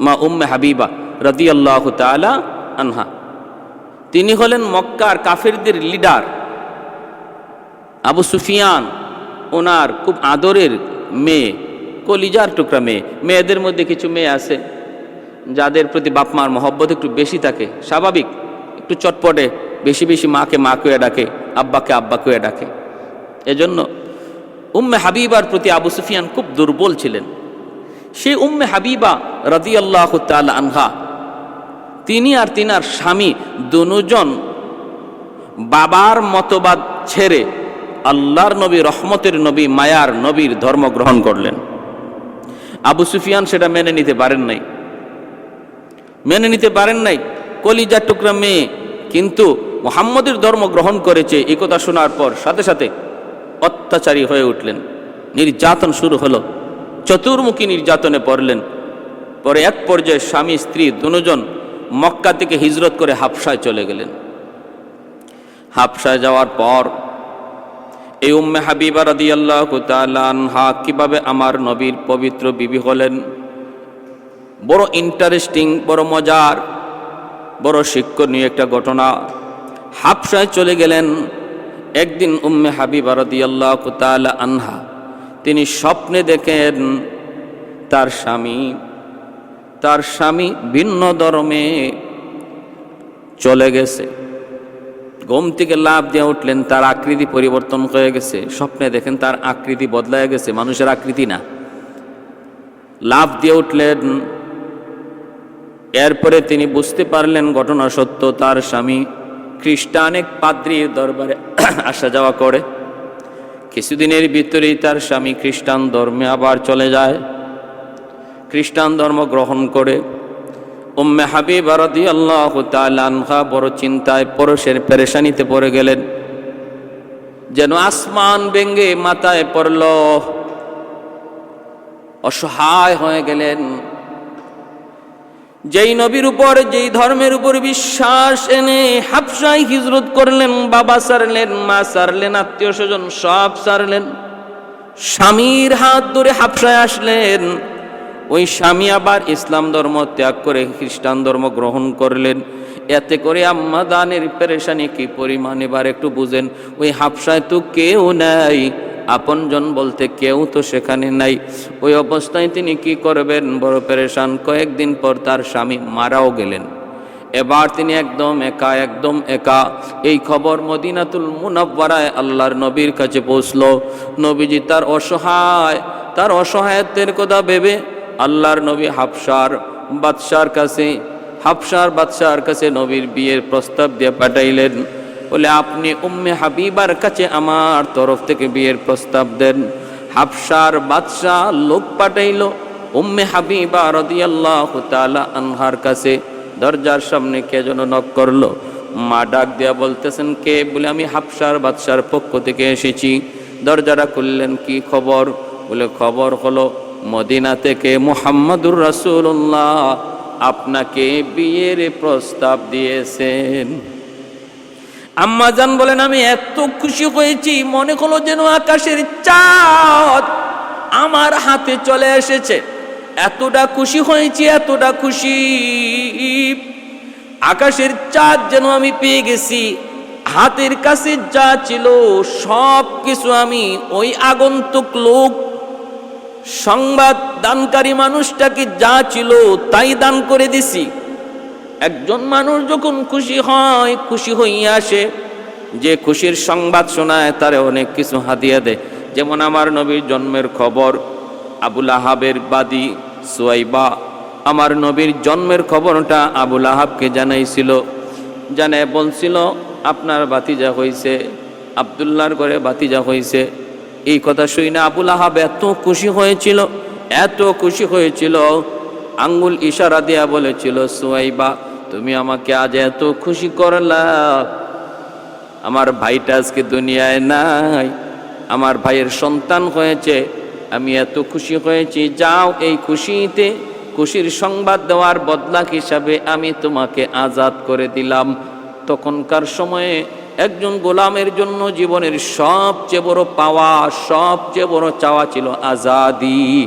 মা উম্মে হাবিবা রদি আল্লাহ তালা আনহা। তিনি হলেন মক্কার কাফেরদের লিডার। আবু সুফিয়ান, ওনার খুব আদরের মেয়ে, কলিজার টুকরা মেয়ে। মেয়েদের মধ্যে কিছু মেয়ে আছে, যাদের প্রতি বাপ মার মহব্বত একটু বেশি থাকে। স্বাভাবিক, একটু চটপটে, বেশি বেশি মাকে মা কুয়ে ডাকে, আব্বাকে আব্বা কুয়ে ডাকে। এজন্য উম্মে হাবিবার প্রতি আবু সুফিয়ান খুব দুর্বল ছিলেন। সেই উম্মে হাবিবা রদি আল্লাহ আনহা। তিনি আর তিনার স্বামী দুজন বাবার মতবাদ ছেড়ে আল্লাহর নবী, রহমতের নবী, মায়ার নবীর ধর্ম গ্রহণ করলেন। আবু সুফিয়ান সেটা মেনে নিতে পারেন নাই। মেনে নিতে পারেন নাই, কলিজার টুকরা মেয়ে, কিন্তু মোহাম্মদের ধর্ম গ্রহণ করেছে, একথা শোনার পর সাথে সাথে অত্যাচারী হয়ে উঠলেন। নির্যাতন শুরু হলো। চতুর্মুখী নির্যাতনে পড়লেন। পরে এক পর্যায়ে স্বামী, স্ত্রী দুজন মক্কা থেকে হিজরত করে হাফসায় চলে গেলেন। হাফসায় যাওয়ার পর এই উম্মে হাবিবা রাদি আল্লাহ আনহা কীভাবে আমার নবীর পবিত্র বিবি হলেন? বড় ইন্টারেস্টিং, বড় মজার, বড় শিক্ষণীয় একটা ঘটনা। হাফসায় চলে গেলেন একদিন উম্মে হাবিবা রাদি আল্লাহ আনহা। তিনি স্বপ্নে দেখেন তার স্বামী। তার স্বামী ভিন্ন ধর্মে চলে গেছে। ঘুম থেকে লাভ দিয়ে উঠলেন, তার আকৃতি পরিবর্তন হয়ে গেছে। স্বপ্নে দেখেন তার আকৃতি বদলায় গেছে, মানুষের আকৃতি না। লাভ দিয়ে উঠলেন, এরপরে তিনি বুঝতে পারলেন ঘটনা সত্য, তার স্বামী খ্রিস্টান এক পাদ্রির দরবারে আসা যাওয়া করে। কিছুদিনের ভিতরেই তার স্বামী খ্রিস্টান ধর্মে আবার চলে যায়। খ্রিস্টান ধর্ম গ্রহণ করে। উম্মে হাবিব রাদি আল্লাহ আনহা বড় চিন্তায় পরশের পেরেশানিতে পড়ে গেলেন। যেন আসমান বেঙ্গে মাথায় পড়ল। অসহায় হয়ে গেলেন। যেই নবীর উপর, যেই ধর্মের উপর বিশ্বাস এনে হাফসাই হিজরত করলেন, বাবা সারলেন, মা সারলেন, আত্মীয় স্বজন সব সারলেন। স্বামীর হাত ধরে হাফসায় আসলেন। ওই স্বামী আবার ইসলাম ধর্ম ত্যাগ করে খ্রিস্টান ধর্ম গ্রহণ করলেন। এতে করে আম্মা দানের পেরেশানি কি পরিমাণ? এবার একটু বুঝেন, ওই হাফসায় তো কেউ নাই। আপনজন বলতে কেউ তো সেখানে নাই। ওই অবস্থায় তিনি কি করবেন? বড় পেরেশান। কয়েকদিন পর তার স্বামী মারাও গেলেন। এবার তিনি একদম একা একদম একা। এই খবর মদিনাতুল মুনাব্বারায় আল্লাহর নবীর কাছে পৌঁছল। নবীজি তার অসহায়, তার অসহায়ত্বের কথা ভেবে আল্লাহর নবী হাফসার বাদশার কাছে, হাফসার বাদশার কাছে নবীর বিয়ের প্রস্তাব দিয়ে পাঠাইলেন। বলে, আপনি উম্মে হাবিবার কাছে আমার তরফ থেকে বিয়ের প্রস্তাব দেন। হাফসার বাদশাহ লোক পাঠাইল উম্মে হাবিবা রদিয়াল্লাহ তালা আনহার কাছে। দরজার সামনে কে যেন নক করল। মা ডাক দিয়া বলতেছেন, কে? বলে, আমি হাফসার বাদশার পক্ষ থেকে এসেছি। দরজাটা খুললেন, কি খবর? বলে, খবর হলো মদিনা থেকে মুহাম্মদুর রাসূলুল্লাহ আপনাকে বিয়ের প্রস্তাব দিয়েছেন। আম্মা জান বলেন, আমি এত খুশি হয়েছি, মনে হলো যেন আকাশের চাঁদ আমার হাতে চলে এসেছে। এতটা খুশি হয়েছি, এতটা খুশি। আকাশের চাঁদ যেন আমি পেয়ে গেছি। হাতের কাছে যা ছিল, সব কিছু আমি ওই আগন্তুক লোক, সংবাদ দানকারী মানুষটাকে যা ছিল তাই দান করে দিছি। একজন মানুষ যখন খুশি হয়, খুশি হইয়া আসে, যে খুশির সংবাদ শোনায়, তারে অনেক কিছু হাদিয়া দেয়। যেমন আমার নবীর জন্মের খবর, আবুল আহাবের বাদী সুয়াইবা। আমার নবীর জন্মের খবরটা আবুল আহাবকে জানাইছিল। জানে বলছিল, আপনার বাতিজা হইছে, আবদুল্লাহর ঘরে বাতিজা হইছে। এই কথা শুই না আবুল আহাব এত খুশি হয়েছিল, এত খুশি হয়েছিল। আঙ্গুল ইশারা দিয়া বলেছিল, সুয়াইবা তুমি আমাকে আজ এত খুশি করলা। আমার ভাইটা আজকে দুনিয়ায় নাই। আমার ভাইয়ের সন্তান হয়েছে। আমি এত খুশি হয়েছি। যাও এই খুশিতে খুশির সংবাদ দেওয়ার বদলা হিসাবে আমি তোমাকে আজাদ করে দিলাম। তখনকার সময়ে একজন গোলামের জন্য জীবনের সবচেয়ে বড় পাওয়া, সবচেয়ে বড় চাওয়া ছিল আজাদি।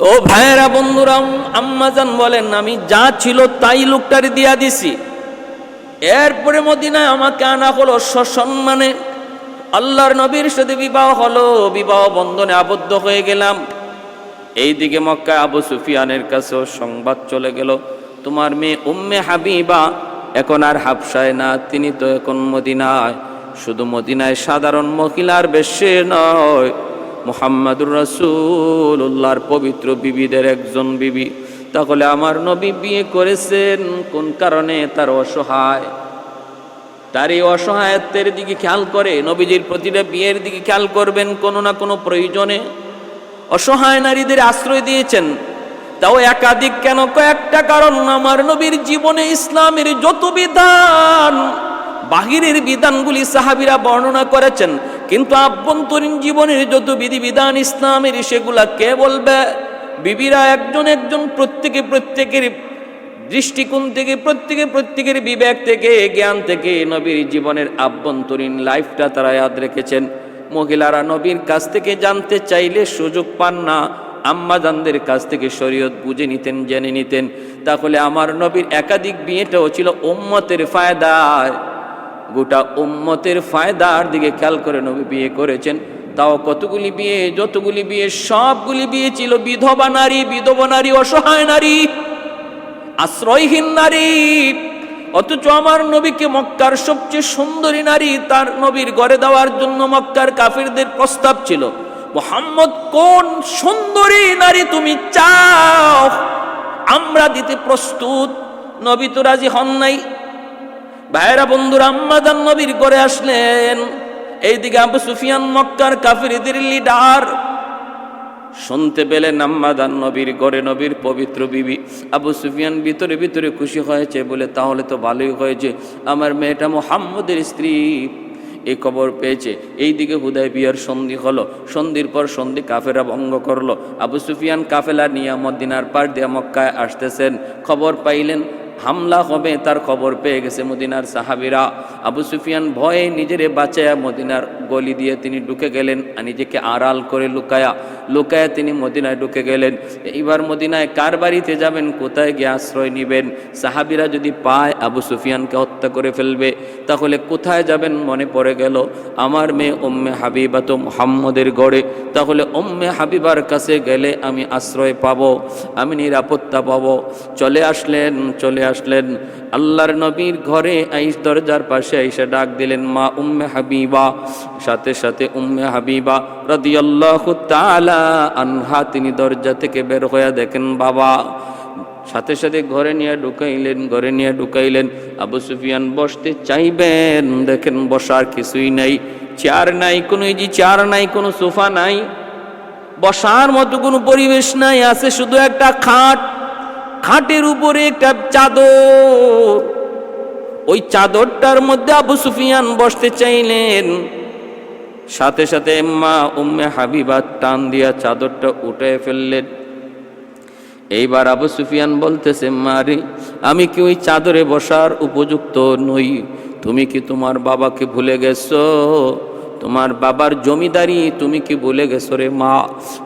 ও ভাইয়েরা, বন্ধুরা, আম্মাজান বলেন, আমি যা ছিল তাই লোকটারে দিয়া দিছি। এরপরে মদিনায় আমাকে আনা হলো সসম্মানে। আল্লাহর নবীর সাথে বিবাহ হলো, বিবাহ বন্ধনে আবদ্ধ হয়ে গেলাম। এইদিকে মক্কা আবু সুফিয়ানের কাছেও সংবাদ চলে গেল, তোমার মেয়ে উম্মে হাবিবা এখন আর হাফসায় না, তিনি তো এখন মদিনায়। শুধু মদিনায় সাধারণ মহিলার বেশে নয়। মোহাম্মদুর রসুল্লাহর পবিত্র বিবিদের একজন বিবি। তাহলে আমার নবী বিয়ে করেছেন কোন কারণে? তার অসহায়। তার এই অসহায়ত্বের দিকে খেয়াল করে নবীজির প্রতিটা বিয়ের দিকে খেয়াল করবেন কোনো না কোনো প্রয়োজনে। অসহায় নারীদের আশ্রয় দিয়েছেন। তাও একাধিক কেন? কয়েকটা কারণ। আমার নবীর জীবনে ইসলামের যত বিধান, বাহিরের বিধানগুলি সাহাবিরা বর্ণনা করেছেন। কিন্তু আভ্যন্তরীণ জীবনের যত বিধিবিধান ইসলামের, সেগুলা কে বলবে? বিবিরা একজন একজন প্রত্যেকে প্রত্যেকের দৃষ্টিকোণ থেকে, প্রত্যেকে প্রত্যেকের বিবেক থেকে, জ্ঞান থেকে নবীর জীবনের আভ্যন্তরীণ লাইফটা তারা ইয়াদ রেখেছেন। মহিলারা নবীর কাছ থেকে জানতে চাইলে সুযোগ পান না। আম্মাজানদের কাছ থেকে শরীয়ত বুঝে নিতেন, জেনে নিতেন। তাহলে আমার নবীর একাধিক বিয়েটাও ছিল উম্মতের ফায়দায়। গোটা উম্মতের ফায়দার দিকে খেয়াল করে নবী বিয়ে করেছেন। তাও কতগুলি বিয়ে, যতগুলি বিয়ে, সবগুলি বিয়ে ছিল বিধবা নারী বিধবা নারী, অসহায় নারী, আশ্রয়হীন নারী। অথচ আমার নবীকে মক্কার সবচেয়ে সুন্দরী নারী তার নবীর গড়ে দেওয়ার জন্য মক্কার কাফিরদের প্রস্তাব ছিল, মোহাম্মদ, কোন সুন্দরী নারী তুমি চাও? আমরা দিতে প্রস্তুত। নবী তো রাজি হন নাই। ভাইরা বন্ধুরা আম্মাদান নবীর করে আসলেন। এইদিকে আবু সুফিয়ান মক্কার কাফিরদের লিডার। শুনতে পেলেন আম্মাদান নবীর গড়ে নবীর পবিত্র বিবি। আবু সুফিয়ান ভিতরে ভিতরে খুশি হয়েছে, বলে, তাহলে তো ভালোই হয়েছে, আমার মেয়েটা মোহাম্মদের স্ত্রী। এই খবর পেয়েছে। এইদিকে হুদায় বিয়ার সন্ধি হলো। সন্ধির পর সন্ধি কাফেরা ভঙ্গ করল। আবু সুফিয়ান কাফেলা নিয়ে মদিনার পার দিয়ে মক্কায় আসতেছেন। খবর পাইলেন হামলা হবে, তার খবর পেয়ে গেছে মদিনার সাহাবিরা। আবু সুফিয়ান ভয়ে নিজেরে বাঁচায়া মদিনার গলি দিয়ে তিনি ঢুকে গেলেন আর নিজেকে আড়াল করে লুকায়া লুকায়া তিনি মদিনায় ঢুকে গেলেন। এইবার মদিনায় কার বাড়িতে যাবেন, কোথায় গিয়ে আশ্রয় নেবেন? সাহাবিরা যদি পায়, আবু সুফিয়ানকে হত্যা করে ফেলবে। তাহলে কোথায় যাবেন মনে পড়ে গেল, আমার মেয়ে ওম্মে হাবিবা তো মোহাম্মদের গড়ে, তাহলে ওম্মে হাবিবার কাছে গেলে আমি আশ্রয় পাব, আমি নিরাপত্তা পাব। চলে আসলেন, চলে আসলেন। আল্লাহর নবীর ঘরে আইস দরজার পাশে আইসা ডাক দিলেন, মা উম্মে হাবিবা। সাথে সাথে উম্মে হাবিবা রাদিয়াল্লাহু তাআলা আনহা, তিনি দরজা থেকে বের হইয়া দেখেন, বাবা। সাথে সাথে ঘরে নিয়ে ঢুকাইলেন, ঘরে নিয়ে ঢুকাইলেন। আবু সুফিয়ান, বসতে চাইবেন? দেখেন, বসার কিছুই নাই, চেয়ার নাই, কোনো যে চেয়ার নাই, কোনো সোফা নাই, বসার মতো কোনো পরিবেশ নাই, আছে শুধু একটা খাট। খাটের উপরে একটা চাদর। ওই চাদরটার মধ্যে আবু সুফিয়ান বসতে চাইলেন। সাথে সাথে মা উম্মে হাবিবা টান দিয়া চাদরটা উঠে ফেললেন। এইবার আবু সুফিয়ান বলতেছে মারি আমি কি ওই চাদরে বসার উপযুক্ত নই? তুমি কি তোমার বাবাকে ভুলে গেছো? তোমার বাবার জমিদারি তুমি কি ভুলে গেছো রে মা?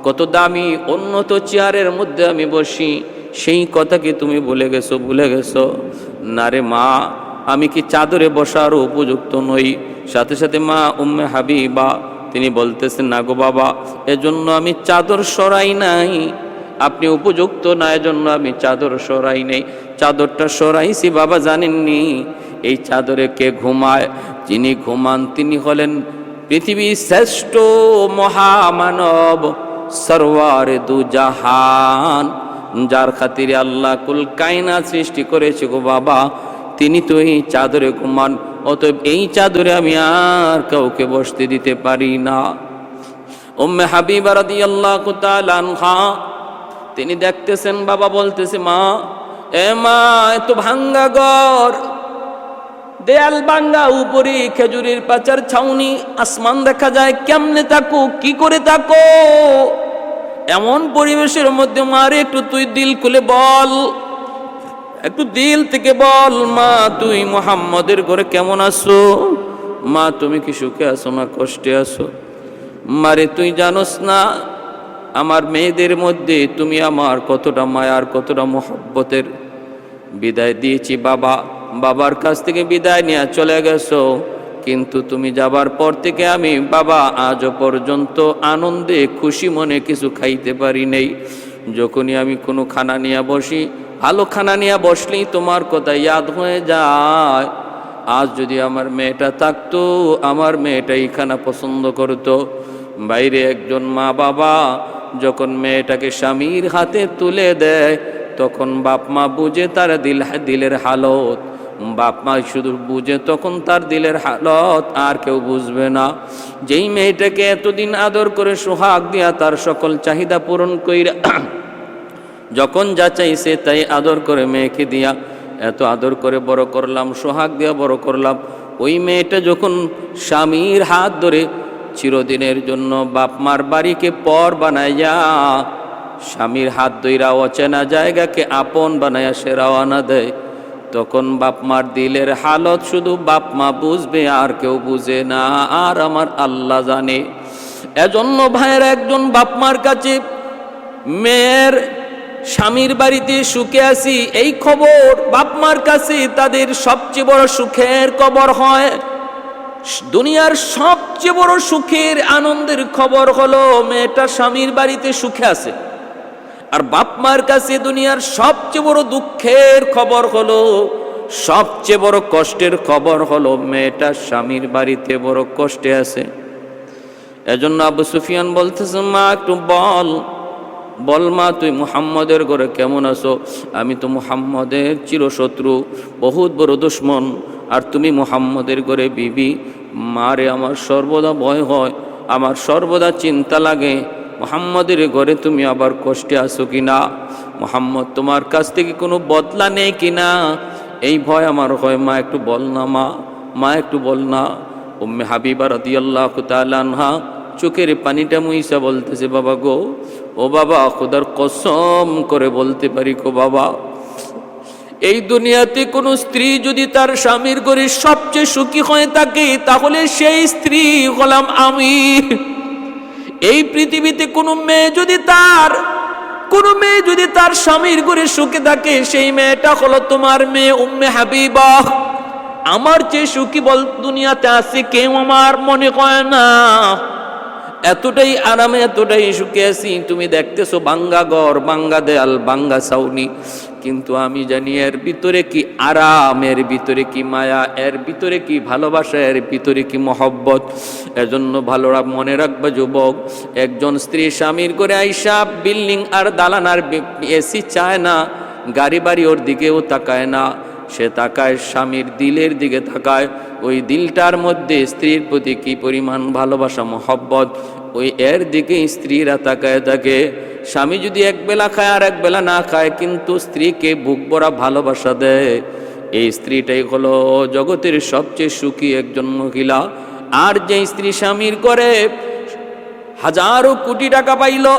কত দামি, উন্নত চেয়ারের মধ্যে আমি বসি। সেই কথাকে তুমি ভুলে গেছো ভুলে গেছো? না রে মা, আমি কি চাদরে বসার উপযুক্ত নই। সাথে সাথে মা উম্মে হাবিবা, তিনি বলতেছেন, না গো বাবা, এজন্য আমি চাদর সরাই নাই। আপনি উপযুক্ত না, এজন্য আমি চাদর সরাই নেই। চাদরটা সরাইছি, বাবা জানেননি। এই চাদরে কে ঘুমায়? যিনি ঘুমান, তিনি হলেন পৃথিবীর শ্রেষ্ঠ মহামানব, সরওয়ার দু জাহান। যার খাতিরে আল্লাহ কুল কায়না সৃষ্টি করেছে গো বাবা, তিনি তো এই চাদরে ঘুমান, অতএব এই চাদরে আমি আর কাউকে বসতে দিতে পারি না। উম্মে হাবিবা রাদিয়াল্লাহু তাআলা আনহা, তিনি দেখতেছেন, বাবা বলতেছে, মা, এ মা, এত ভাঙ্গা ঘর, দেয়াল ভাঙ্গা, উপরে খেজুরের পাচার ছাউনি, আসমান দেখা যায়, কেমনে তাকো কি করে তাকো এমন পরিবেশের মধ্যে মারে, একটু তুই দিল খুলে বল। একটু দিল থেকে বল, মা, তুই মোহাম্মদের ঘরে কেমন আছো? মা, তুমি কি সুখে আছো না কষ্টে আছো? মারে, তুই জানোস না, আমার মেয়েদের মধ্যে তুমি আমার কতটা মায়ার কতটা মোহব্বতের বিদায় দিয়েছি, বাবা। বাবার কাছ থেকে বিদায় নিয়ে চলে গেছো। কিন্তু তুমি যাবার পর থেকে আমি বাবা আজও পর্যন্ত আনন্দে খুশি মনে কিছু খাইতে পারি নেই। যখনই আমি কোনো খানা নিয়ে বসি, ভালো খানা নিয়ে বসলেই তোমার কথা ইয়াদ হয়ে যায়। আজ যদি আমার মেয়েটা থাকতো, আমার মেয়েটা এই খানা পছন্দ করতো। বাইরে একজন মা বাবা যখন মেয়েটাকে স্বামীর হাতে তুলে দেয়, তখন বাপ মা বুঝে তার দিল দিলের হালত। বাপ মা শুধু বুঝে তখন তার দিলের হালত আর কেউ বুঝবে না। যেই মেয়েটাকে এতদিন আদর করে সোহাগ দিয়া তার সকল চাহিদা পূরণ কইরা যখন যা চাইছে তাই আদর করে মেয়েকে দিয়া। এত আদর করে বড় করলাম, সোহাগ দিয়া বড় করলাম। ওই মেয়েটা যখন স্বামীর হাত ধরে চিরদিনের জন্য বাপ মার বাড়িকে পর বানাইয়া স্বামীর হাত দইরা অচেনা জায়গাকে আপন বানাইয়া সে রওয়ানা দেয়। তখন বাপ মার দিলের হালত শুধু বাপ মা বুঝবে, আর কেউ বুঝে না, আর আমার আল্লাহ জানে। এজন্য ভাইয়ের একজন বাপ মার কাছে মেয়ের স্বামীর বাড়িতে সুখে আসি এই খবর বাপ মার কাছে তাদের সবচেয়ে বড় সুখের খবর হয়। দুনিয়ার সবচেয়ে বড় সুখের আনন্দের খবর হলো, মেয়েটা স্বামীর বাড়িতে সুখে আছে। আর বাপ মার কাছে দুনিয়ার সবচেয়ে বড় দুঃখের খবর হলো, সবচেয়ে বড় কষ্টের খবর হলো মেয়েটা স্বামীর বাড়িতে বড় কষ্টে আছে। এজন্য আবু সুফিয়ান বলতেছে, মা, একটু বল। বল মা, তুই মুহাম্মদের ঘরে কেমন আছো? আমি তো মুহাম্মদের চিরশত্রু, বহুত বড় দুশ্মন। আর তুমি মুহাম্মদের ঘরে বিবি, মারে আমার সর্বদা ভয় হয়, আমার সর্বদা চিন্তা লাগে। মোহাম্মদের ঘরে তুমি আবার কষ্টে আসো কি না মোহাম্মদ, তোমার কাছ থেকে কোনো বদলা নেই কি না এই ভয় আমার হয়, মা, একটু বল না, মা। মা, একটু বল না। উম্মে হাবিবা রাদিয়াল্লাহ তালানহা চোখের পানিটা মুইসা বলতেছে, বাবা গো, ও বাবা, খোদার কসম করে বলতে পারি গো বাবা। এই দুনিয়াতে কোনো স্ত্রী যদি তার স্বামীর ঘরে সবচেয়ে সুখী হয়ে থাকে তাহলে সেই স্ত্রী হলাম আমি। এই পৃথিবীতে কোনো মেয়ে যদি তার, কোনো মেয়ে যদি তার স্বামীর ঘরে সুখে থাকে, সেই মেয়েটা হলো তোমার মেয়ে উম্মে হাবিবা। আমার চেয়ে সুখী বল, দুনিয়াতে আছে কেউ আমার মনে হয় না। এতটাই আরামে, এতটাই সুখে আছি। তুমি দেখতেছো বাঙ্গা ঘর বাঙ্গা দেয়াল, বাঙ্গা সাউনি কিন্তু আমি জানি এর ভিতরে কি আরাম এর ভিতরে কি মায়া, এর ভিতরে কি ভালোবাসা, এর ভিতরে কি মহব্বত? এজন্য ভালো রাখ মনে রাখবা যুবক, একজন স্ত্রী স্বামীর করে আইসা বিল্ডিং আর দালান আর এসি চায় না, গাড়ি বাড়ি ওর দিকেও তাকায় না। সে তাকায় স্বামীর দিলের দিকে তাকায়। ওই দিলটার মধ্যে স্ত্রীর প্রতি কি পরিমাণ ভালোবাসা, মহব্বত? ওই এর দিকে স্ত্রীরা তাকায় থাকে স্বামী যদি এক বেলা খায় আর এক বেলা না খায়, কিন্তু স্ত্রীকে বুক ভরা ভালোবাসা দেয়। এই স্ত্রীটাই হলো জগতের সবচেয়ে সুখী একজন মহিলা। আর যে স্ত্রী স্বামীর করে হাজারো কোটি টাকা পাইলো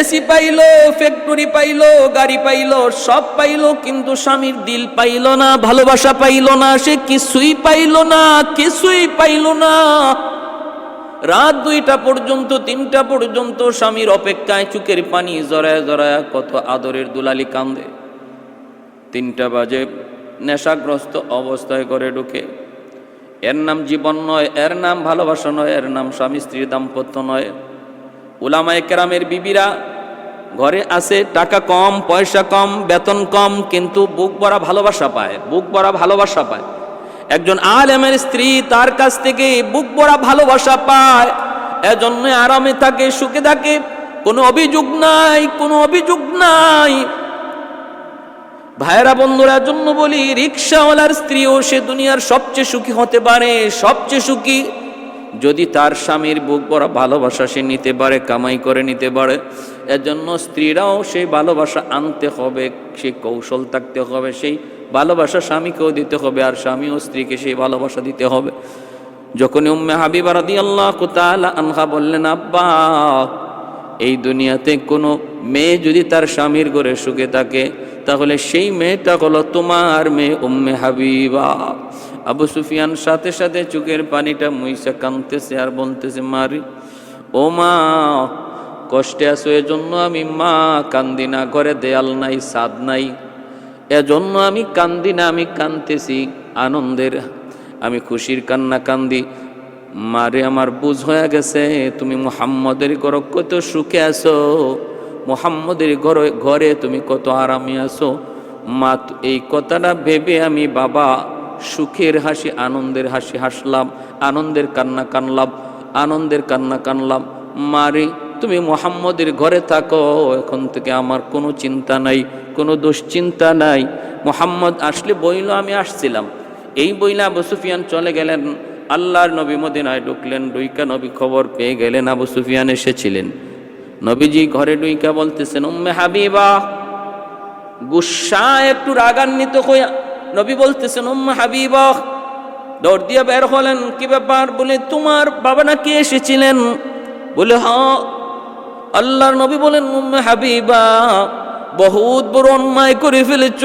এসি পাইলো ফ্যাক্টরি পাইলো, গাড়ি পাইল, সব পাইল, কিন্তু স্বামীর দিল পাইল না, ভালোবাসা পাইল না, সে কিছুই পাইল না, কিছুই পাইল না। রাত দুইটা পর্যন্ত, তিনটা পর্যন্ত স্বামীর অপেক্ষায় চুকের পানি জড়ায় জড়ায় কত আদরের দুলালি কান্দে। তিনটা বাজে, নেশাগ্রস্ত অবস্থায় করে ঢুকে। এর নাম জীবন নয়, এর নাম ভালোবাসা নয়, এর নাম স্বামী স্ত্রীর দাম্পত্য নয়। উলামায়ে কেরামের বিবিরা ঘরে আছে টাকা কম, পয়সা কম, বেতন কম, কিন্তু বুক ভরা ভালোবাসা পায়, বুক ভরা ভালোবাসা পায়। একজন আলেমের স্ত্রী তার কাছ থেকে বুক ভরা ভালোবাসা পায়। এজন্য আরামে থাকে, সুখে থাকে। কোনো অভিযোগ নাই, কোনো অভিযোগ নাই। ভাইরা বন্ধুরা জন্য বলি, রিক্সাওয়ালার স্ত্রীও সে দুনিয়ার সবচেয়ে সুখী হতে পারে, সবচেয়ে সুখী। যদি তার স্বামীর বুক ভরা ভালোবাসা সে নিতে পারে, কামাই করে নিতে পারে, এজন্য স্ত্রীরাও সেই ভালোবাসা আনতে হবে সেই কৌশল থাকতে হবে, সেই ভালোবাসা স্বামীকেও দিতে হবে আর স্বামী ও স্ত্রীকে সেই ভালোবাসা দিতে হবে। যখন উম্মে হাবিবা রাদি আল্লাহ কুতালা আনহা বললেন, আব্বা, এই দুনিয়াতে কোনো মেয়ে যদি তার স্বামীর ঘরে সুখে থাকে, তাহলে সেই মেয়েটা হলো তোমার মেয়ে উম্মে হাবিবা। আবু সুফিয়ান সাথে সাথে চোখের পানিটা মুইসা কানতেছে আর বলতেছে, মারি, ও মা, কষ্টে আছো এজন্য আমি মা, কান্দি না, ঘরে দেয়াল নাই, সাদ নাই এজন্য আমি কান্দি না, আমি কানতেছি, আনন্দের। আমি খুশির কান্না কান্দি। মারে আমার বুঝ হয়ে গেছে, তুমি মোহাম্মদের ঘর কত সুখে আছো, মোহাম্মদের ঘরে ঘরে তুমি কত আরামে আছো। মা, এই কথাটা ভেবে আমি বাবা সুখের হাসি, আনন্দের হাসি হাসলাম, আনন্দের কান্না কানলাম, আনন্দের কান্না কানলাম। মারে, তুমি মোহাম্মদের ঘরে থাকো, এখন থেকে আমার কোনো চিন্তা নাই। কোনো দুশ্চিন্তা নাই। মোহাম্মদ আসলে বইল আমি আসছিলাম। এই বইলা আবু সুফিয়ান চলে গেলেন। আল্লাহর নবী মদিনায় ঢুকলেন, ডুইকা নবী খবর পেয়ে গেলেন, আবু সুফিয়ান এসেছিলেন। নবীজি ঘরে ডুইকা বলতেছেন, উম্মে হাবিবা। গুসা একটু রাগান্বিত হইয়া নবী বলতেছেন, উম্মে হাবিবা। দৌড় দিয়ে বের হলেন, কি ব্যাপার? বলে, তোমার বাবা নাকি এসেছিলেন? বলে হ্যাঁ। আল্লাহর নবী বলেন, উম্মে হাবিবা। বহুত বড় অন্যায় করে ফেলেছ,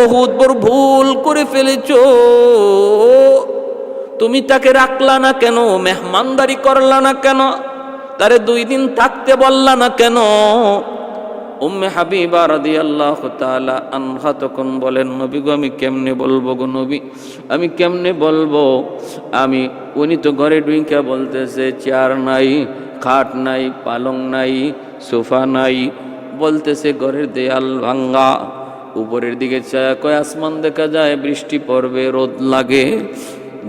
বহুত বড় ভুল করে ফেলেছ। তুমি তাকে রাখলা না কেন? মেহমানদারি করলা না কেন? তারে দুই দিন থাকতে বললা না কেন? উম্মে হাবিবা রাদিয়াল্লাহু তাআলা আনহা তখন বলেন, নবী গো, আমি কেমনে বলব গো নবী? আমি কেমনে বলব? আমি, উনি তো ঘরে ডুইকা বলতেছে, চেয়ার নাই, খাট নাই, পালং নাই, সোফা নাই বলতেছে, ঘরের দেয়াল ভাঙ্গা উপরের দিকে চায় কয় আসমান দেখা যায়, বৃষ্টি পড়বে, রোদ লাগে।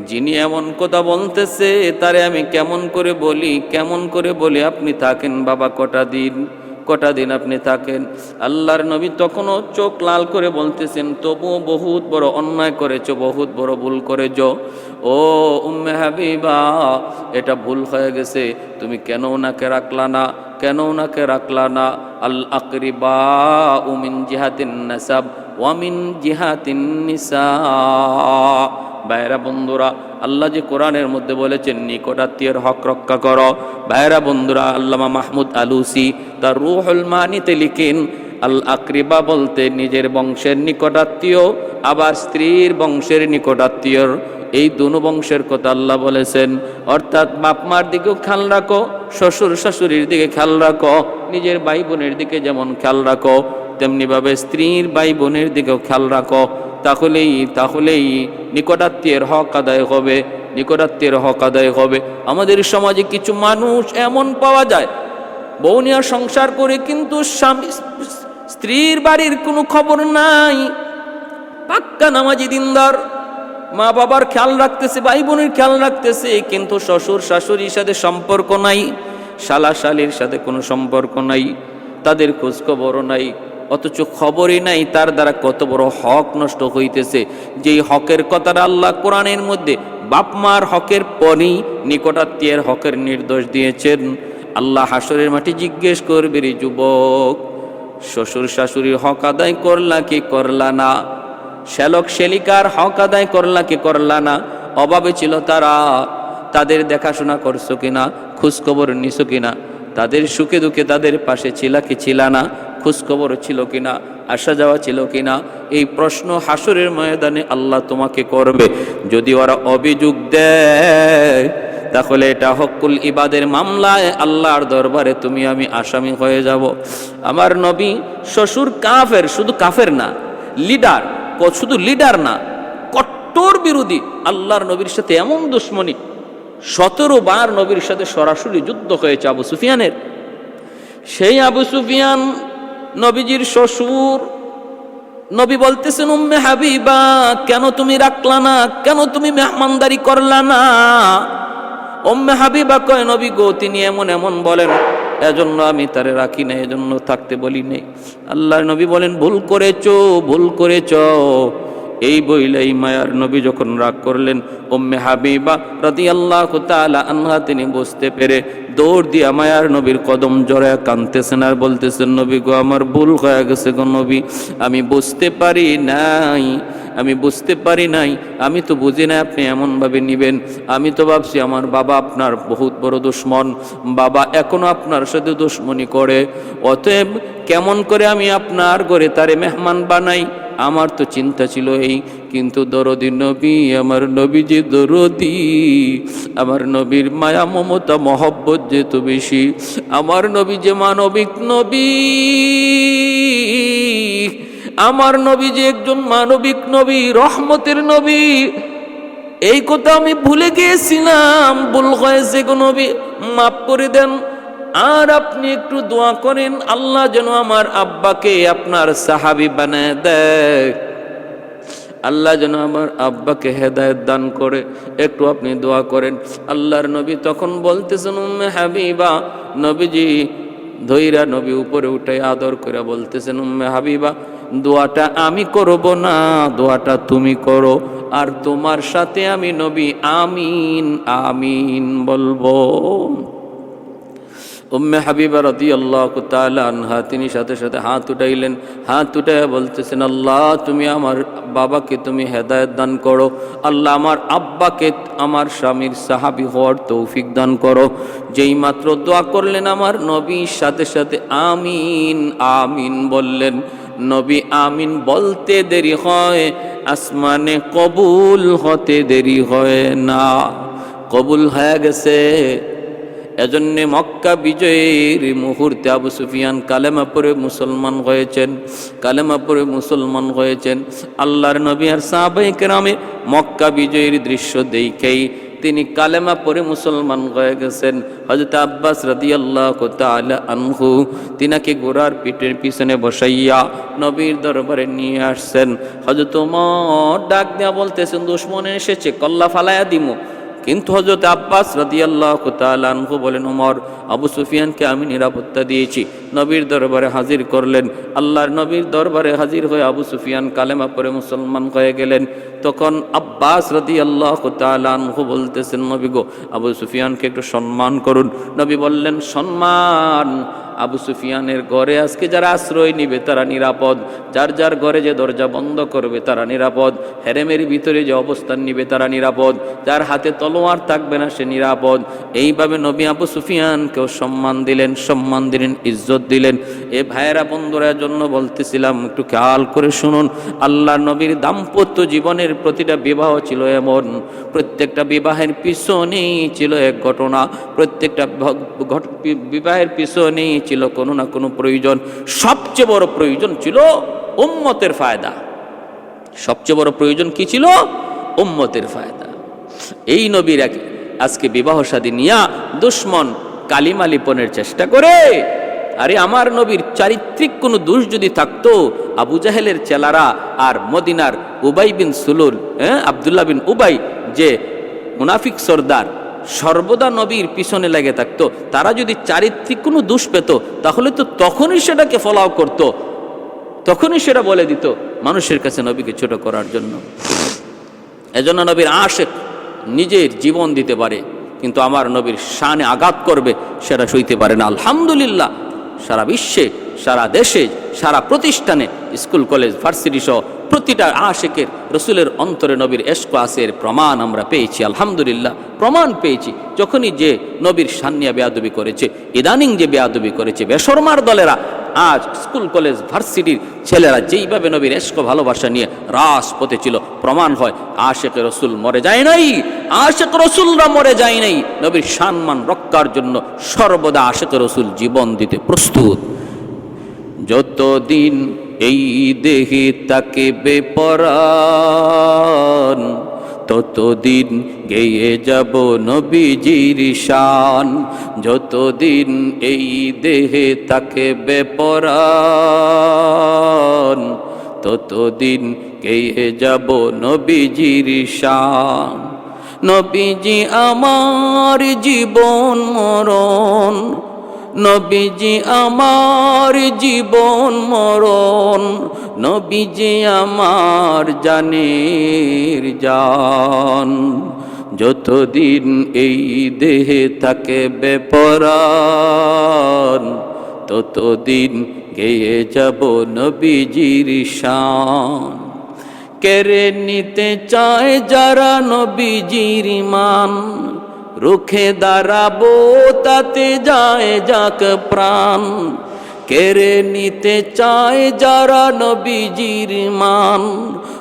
যিনি এমন কথা বলতেছে, তারে আমি কেমন করে বলি? কেমন করে বলি? আপনি থাকেন বাবা, কটা দিন কটা দিন আপনি থাকেন? আল্লাহর নবী তখনও চোখ লাল করে বলতেছেন, তবুও বহুত বড় অন্যায় করেছ, বহুত বড় ভুল করেছ। ও উম্মে হাবিবা, এটা ভুল হয়ে গেছে, তুমি কেন ওনাকে রাখলা না? কেন ওনাকে রাখলা না? আল আকরিবা উমিন জিহাতিন নাসাব ওয়ামিন জিহাতিন নিসা। ভাইরা বন্ধুরা, আল্লাহ যে কোরআনের মধ্যে বলেছেন, নিকটাত্মীয়ের হক রক্ষা করো। ভাইরা বন্ধুরা, আল্লামা মাহমুদ আলুসি তার রুহুল মানিতে লিখেন, আল আকরিবা বলতে নিজের বংশের নিকটাত্মীয়, আবার স্ত্রীর বংশের নিকটাত্মীয়র এই দুনো বংশের কথা আল্লাহ বলেছেন। অর্থাৎ বাপ মার দিকেও খেয়াল রাখো শ্বশুর শাশুড়ির দিকে খেয়াল রাখো, নিজের ভাই বোনের দিকে যেমন খেয়াল রাখো, তেমনিভাবে স্ত্রীর ভাই বোনের দিকেও খেয়াল রাখো। তাহলেই তাহলেই নিকটাত্মীয়ের হক আদায় হবে, নিকটাত্মীয়ের হক আদায় হবে। আমাদের সমাজে কিছু মানুষ এমন পাওয়া যায় বৌনিয়া সংসার করে কিন্তু স্বামী, স্ত্রীর বাড়ির কোনো খবর নাই। পাক্কা নামাজি দিনদার। মা বাবার খেয়াল রাখতেছে, ভাই বোনের খেয়াল রাখতেছে, কিন্তু শ্বশুর শাশুড়ির সাথে সম্পর্ক নাই, শালা শালির সাথে কোনো সম্পর্ক নাই, তাদের খোঁজ খবরও নাই, অথচ খবরই নাই, তার দ্বারা কত বড় হক নষ্ট হইতেছে। যেই হকের কথাটা আল্লাহ কোরআনের মধ্যে বাপ মার হকের পরই নিকটাত্মীয়ের হকের নির্দেশ দিয়েছেন, আল্লাহ হাসরের মাটি জিজ্ঞেস করবে, রে যুবক, শ্বশুর শাশুড়ির হক আদায় করলা কি করলা না? শ্যালক শেলিকার হক আদায় করলা কি করলা না? অভাবে ছিল তারা। তাদের দেখাশোনা করছ কিনা? খোঁজখবর নিছো কিনা? তাদের সুখে দুঃখে তাদের পাশে ছিলা কি ছিলা না? খোঁজখবর ছিল কিনা? আসা যাওয়া ছিল কিনা? এই প্রশ্ন হাসুরের ময়দানে আল্লাহ তোমাকে করবে। যদি ওরা অভিযোগ দেয়, তাহলে এটা হকুল ইবাদের মামলায় আল্লাহর দরবারে তুমি আমি আসামি হয়ে যাব। আমার নবী শ্বশুর কাফের, শুধু কাফের না, লিডার শুধু লিডার না, কট্টর বিরোধী, আল্লাহর নবীর সাথে এমন দুশ্মনী, সতেরো বার নবীর সাথে সরাসরি যুদ্ধ হয়েছে আবু সুফিয়ানের। সেই আবু সুফিয়ান নবীজির শ্বশুর, নবী বলতেছেন, উম্মে হাবিবা, কেন তুমি রাখলা না? কেন তুমি মেহমানদারি করলা না? উম্মে হাবিবা কয়, নবী গো, তিনি এমন এমন বলেন এজন্য আমি তারে রাখি না, এজন্য থাকতে বলি নেই। আল্লাহ নবী বলেন, ভুল করেছ, ভুল করেছ। এই বইলে এই মায়ার নবী যখন রাগ করলেন ওম্মে হাবিবা রাতি আল্লাহ তালা আনহা, তিনি বুঝতে পেরে দৌড় দিয়া মায়ার নবীর কদম জড়ায় কানতেছেন আর বলতেছেন, নবী গো, আমার ভুল হয়ে গেছে গো নবী, আমি বুঝতে পারি নাই। আমি বুঝতে পারি নাই। আমি তো বুঝি না আপনি এমনভাবে নিবেন। আমি তো ভাবছি আমার বাবা আপনার বহুত বড় দুশ্মন। বাবা এখনও আপনার সাথে দুশ্মনী করে। অতএব কেমন করে আমি আপনার ঘরে তারে মেহমান বানাই? আমার তো চিন্তা ছিল এই, কিন্তু দরদি নবী, আমার নবী যে দরদি। আমার নবীর মায়া, মমতা, মহব্বত যেত বেশি। আমার নবী যে মানবিক নবী। আমার নবী যে একজন মানবিক নবী, রহমতের নবী, এই কথা আমি ভুলে গিয়েছিলাম। ভুল হয়েছে গো নবী, মাফ করে দেন। আর আপনি একটু দোয়া করেন, আল্লাহ যেন আমার আব্বাকে আপনার সাহাবি বানায় দেয়। আল্লাহ যেন আমার আব্বাকে হেদায়ত দান করে। একটু আপনি দোয়া করেন। আল্লাহর নবী তখন বলতেছেন, উম্মে হাবিবা। নবীজি ধৈরা নবী উপরে উঠে আদর করে বলতেছেন, উম্মে হাবিবা দোয়াটা আমি করব না, দোয়াটা তুমি করো। আর তোমার সাথে আমি নবী আমিন আমিন বলব। উম্মে হাবিবা রদি আল্লাহ আনহা, তিনি সাথে সাথে হাত উঠাইলেন। হাত উঠাইয়া বলতেছেন, আল্লাহ, তুমি আমার বাবাকে তুমি হেদায়ত দান করো। আল্লাহ, আমার আব্বাকে আমার স্বামীর সাহাবি হওয়ার তৌফিক দান করো। যেই মাত্র দোয়া করলেন আমার নবীর সাথে সাথে আমিন আমিন বললেন। নবী আমিন বলতে দেরি হয়, আসমানে কবুল হতে দেরি হয় না। কবুল হয়ে গেছে। এজন্যে মক্কা বিজয়ের মুহূর্তে আবু সুফিয়ান কালেমা পরে মুসলমান হয়েছেন, কালেমা পরে মুসলমান হয়েছেন। আল্লাহর নবী আর সাহাবাই কেরামে মক্কা বিজয়ের দৃশ্য দেখেই তিনি কালেমা পরে মুসলমান হয়ে গেছেন। হজরত আব্বাস রাদি আল্লাহ আনহু তিনাকে গোড়ার পিঠের পিছনে বসাইয়া নবীর দরবারে নিয়ে আসছেন। হজরত ডাক দেয়া বলতেছেন, দুশ্মনে এসেছে, কল্লা ফালাইয়া দিমু। কিন্তু হজরত আব্বাস রাদিয়াল্লাহ আনহু বলেন, উমর, আবু সুফিয়ানকে আমি নিরাপত্তা দিয়েছি। নবীর দরবারে হাজির করলেন। আল্লাহর নবীর দরবারে হাজির হয়ে আবু সুফিয়ান কালেমা পরে মুসলমান হয়ে গেলেন। তখন আব্বাস রাদি আল্লাহ আনহু বলতেছেন, নবী গো, আবু সুফিয়ানকে একটু সম্মান করুন। নবী বললেন, সম্মান? আবু সুফিয়ানের ঘরে আজকে যারা আশ্রয় নিবে, তারা নিরাপদ। যার যার ঘরে যে দরজা বন্ধ করবে, তারা নিরাপদ। হেরেমের ভিতরে যে অবস্থান নিবে, তারা নিরাপদ। যার হাতে তলোয়ার থাকবে না, সে নিরাপদ। এইভাবে নবী আবু সুফিয়ানকেও সম্মান দিলেন সম্মান দিলেন, ইজ্জত দিলেন। এ ভাইয়েরা, বন্ধুরা জন্য বলতেছিলাম, একটু খেয়াল করে শুনুন। আল্লাহ নবীর দাম্পত্য জীবনের প্রতিটা বিবাহ ছিল এমন। প্রত্যেকটা বিবাহের পিছনেই ছিল এক ঘটনা। প্রত্যেকটা বিবাহের পিছনেই ছিল কোনো না কোনো প্রয়োজন। সবচেয়ে বড় প্রয়োজন ছিল উম্মতের ফায়দা। সবচেয়ে বড় প্রয়োজন কি ছিল? উম্মতের ফায়দা। এই নবীর এক আজকে বিবাহ সাদী নিয়া দুশ্মন কালিমা লিপনের চেষ্টা করে, আরে আমার নবীর চারিত্রিক কোনো দোষ যদি থাকতো, আবু জাহেলের চেলারা আর মদিনার উবাই বিন সুলুল হ্যাঁ আবদুল্লাহ বিন উবাই যে মুনাফিক সর্দার সর্বদা নবীর পিছনে লেগে থাকতো। তারা যদি চারিত্রিক কোনো দোষ পেত, তাহলে তো তখনই সেটাকে ফলাও করত। তখনই সেটা বলে দিত মানুষের কাছে নবীকে ছোট করার জন্য। এজন্য নবীর আশেক নিজের জীবন দিতে পারে, কিন্তু আমার নবীর শানে আঘাত করবে, সেটা সইতে পারে না। আলহামদুলিল্লাহ, সারা বিশ্বে, সারা দেশে, সারা প্রতিষ্ঠানে, স্কুল, কলেজ, ভার্সিটি সহ প্রতিটা আশেকের, রসুলের অন্তরে নবীর এস্ক আসের প্রমাণ আমরা পেয়েছি, আলহামদুলিল্লাহ, প্রমাণ পেয়েছি। যখনই যে নবীর সান্নিয়া বেয়াদবি করেছে, ইদানিং যে বেয়াদবি করেছে বেসরমার দলেরা, আজ স্কুল, কলেজ, ভার্সিটির ছেলেরা যেইভাবে নবীর এস্ক ভালোবাসা নিয়ে রাজপথে ছিল, প্রমাণ হয়, আশেক রসুল মরে যায় নাই, আশেক রসুলরা মরে যায় নাই। নবীর সম্মান রক্ষার জন্য সর্বদা আশেক রসুল জীবন দিতে প্রস্তুত। যতদিন এই দেহে তাকে বেপরান ততদিন গেয়ে যাব নবীজির শান। যতদিন এই দেহে তাকে বেপরান ততদিন গেয়ে যাব নবীজির শান। নবীজি আমার জীবন মরণ নবীজি আমার জীবন মরণ, নবীজি আমার জানের জান। যতদিন এই দেহে থাকে বেপরান ততদিন গেয়ে যাব নবীজির শান। কেড়ে নিতে চায় যারা নবীজির মান রুখে দাঁড়াবো, তাতে যায় যাক প্রাণ। কেড়ে নিতে চায় যারা নবীজির মান।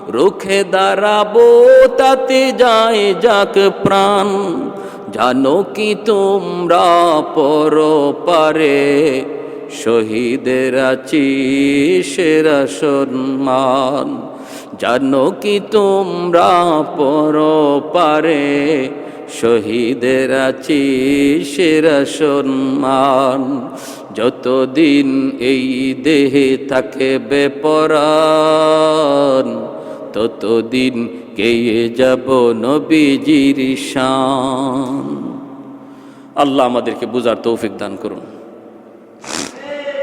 রুখে দাঁড়াবো, তাতে যায় যাক প্রাণ। জানো কি তোমরা পর পারে, শহীদের আছি সেরা সম্মান। জানো কি তোমরা পর পারে শহীদের আছি সেরা সম্মান। যতদিন এই দেহে থাকে বেপরা ততদিন গেয়ে যাব নবীজির শান। আল্লাহ আমাদেরকে বুঝার তৌফিক দান করুন।